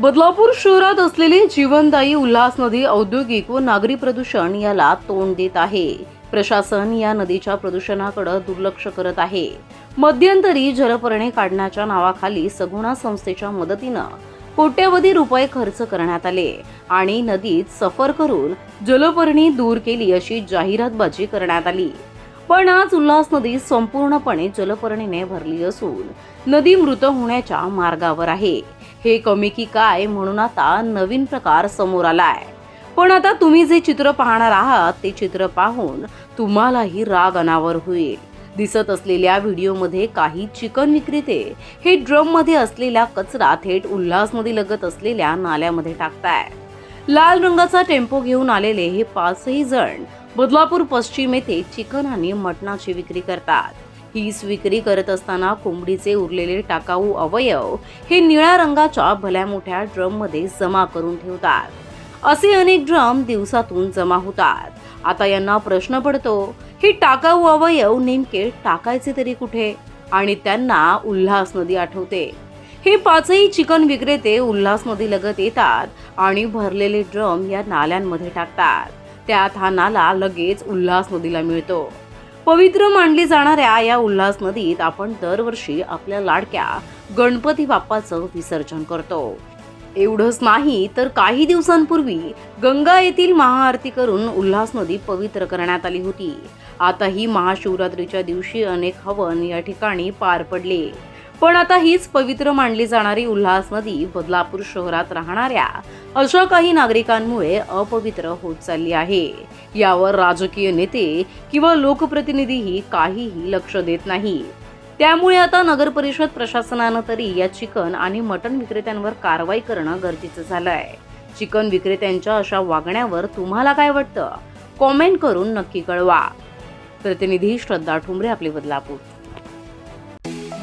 बदलापूर शहरात असलेली जीवनदायी उल्हास नदी औद्योगिक व नागरी प्रदूषण याला तोंड देत आहे. प्रशासन या नदीच्या प्रदूषणाकडे दुर्लक्ष करत आहे. मध्यंतरी जलपर्णी काढण्याच्या नावाखाली सगुणा संस्थेच्या मदतीनं कोट्यवधी रुपये खर्च करण्यात आले आणि नदीत सफर करून जलपर्णी दूर केली अशी जाहिरातबाजी करण्यात आली. पण आज उल्हास नदी संपूर्णपणे जलपर्णीने भरली असून नदी मृत होण्याच्या मार्गावर आहे. हे कमी की काय म्हणून आता नवीन प्रकार समोर आलाय. पण आता तुम्ही जे चित्र पाहणार आहात ते चित्र पाहून तुम्हालाही राग अनावर होईल. दिसत असलेल्या व्हिडिओमध्ये काही चिकन विक्रेते हे ड्रममध्ये असलेला कचरा थेट उल्हासमध्ये लगत असलेल्या नाल्यामध्ये टाकताय. लाल रंगाचा टेम्पो घेऊन आलेले हे पाचही जण बदलापूर पश्चिम येथे चिकन आणि मटणाची विक्री करतात. हीच विक्री करत असताना कोंबडीचे उरलेले टाकाऊ अवयव हे निळ्या रंगाच्या भल्या मोठ्या ड्रममध्ये जमा करून ठेवतात. असे अनेक ड्रम दिवसातून जमा होतात. आता यांना प्रश्न पडतो हे टाकाऊ अवयव नेमके टाकायचे तरी कुठे? आणि त्यांना उल्हास नदी आठवते. हे पाचही चिकन विक्रेते उल्हास नदी लगत येतात आणि भरलेले ड्रम या नाल्यांमध्ये टाकतात. त्यात हा नाला लगेच उल्हास नदीला मिळतो. पवित्र मानली जाणाऱ्या या उल्हास नदीत आपण दरवर्षी आपल्या लाडक्या गणपती बाप्पाचं विसर्जन करतो. एवढंच नाही तर काही दिवसांपूर्वी गंगा येथील महाआरती करून उल्हास नदी पवित्र करण्यात आली होती. आता ही महाशिवरात्रीच्या दिवशी अनेक हवन या ठिकाणी पार पडले. पण आता हीच पवित्र मानली जाणारी उल्हास नदी बदलापूर शहरात राहणाऱ्या अशा काही नागरिकांमुळे अपवित्र होत चालली आहे. यावर राजकीय नेते किंवा लोकप्रतिनिधीही काहीही लक्ष देत नाही. त्यामुळे आता नगर परिषद प्रशासनानं तरी या चिकन आणि मटण विक्रेत्यांवर कारवाई करणं गरजेचं झालं आहे चिकन विक्रेत्यांच्या अशा वागण्यावर तुम्हाला काय वाटतं? कॉमेंट करून नक्की कळवा. प्रतिनिधी श्रद्धा ठुमरे आपले बदलापूर.